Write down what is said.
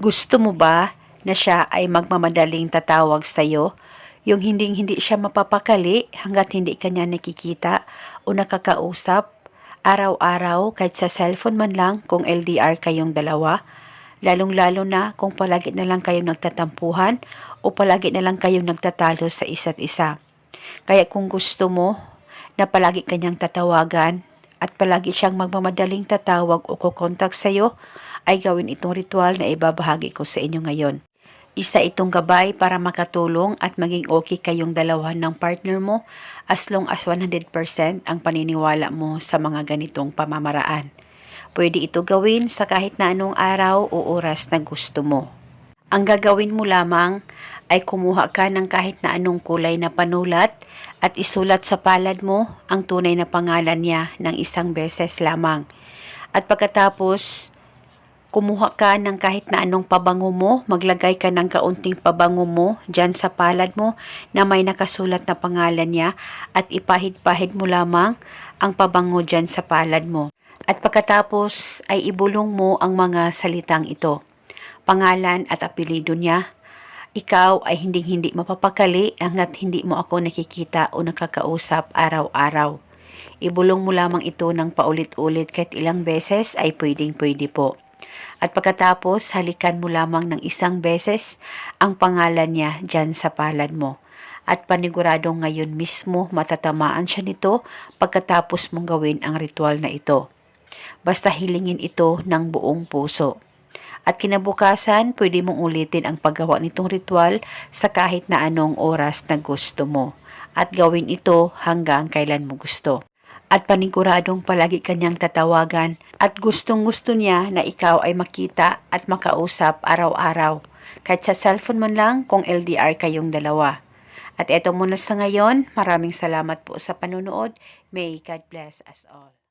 Gusto mo ba na siya ay magmamadaling tatawag sa'yo? Yung hinding-hindi siya mapapakali hanggat hindi ka niya nakikita o nakakausap araw-araw kahit sa cellphone man lang kung LDR kayong dalawa? Lalong-lalo na kung palagi na lang kayong nagtatampuhan o palagi na lang kayong nagtatalo sa isa't isa. Kaya kung gusto mo na palagi kanyang tatawagan at palagi siyang magmamadaling tatawag o kukontak sa iyo, ay gawin itong ritual na ibabahagi ko sa inyo ngayon. Isa itong gabay para makatulong at maging okay kayong dalawa ng partner mo as long as 100% ang paniniwala mo sa mga ganitong pamamaraan. Pwede ito gawin sa kahit na anong araw o oras na gusto mo. Ang gagawin mo lamang ay kumuha ka ng kahit na anong kulay na panulat at isulat sa palad mo ang tunay na pangalan niya ng isang beses lamang. At pagkatapos, kumuha ka ng kahit na anong pabango mo, maglagay ka ng kaunting pabango mo dyan sa palad mo na may nakasulat na pangalan niya at ipahid-pahid mo lamang ang pabango dyan sa palad mo. At pagkatapos ay ibulong mo ang mga salitang ito. Pangalan at apelido niya. Ikaw ay hindi-hindi mapapakali hanggat hindi mo ako nakikita o nakakausap araw-araw. Ibulong mo lamang ito ng paulit-ulit kahit ilang beses ay pwedeng-pwede po. At pagkatapos, halikan mo lamang ng isang beses ang pangalan niya dyan sa palad mo. At paniguradong ngayon mismo matatamaan siya nito pagkatapos mong gawin ang ritual na ito. Basta hilingin ito ng buong puso. At kinabukasan, pwede mong ulitin ang paggawa nitong ritual sa kahit na anong oras na gusto mo. At gawin ito hanggang kailan mo gusto. At paniguradong palagi kanyang tatawagan at gustong gusto niya na ikaw ay makita at makausap araw-araw. Kahit sa cellphone man lang kung LDR kayong dalawa. At eto muna sa ngayon, maraming salamat po sa panunood. May God bless us all.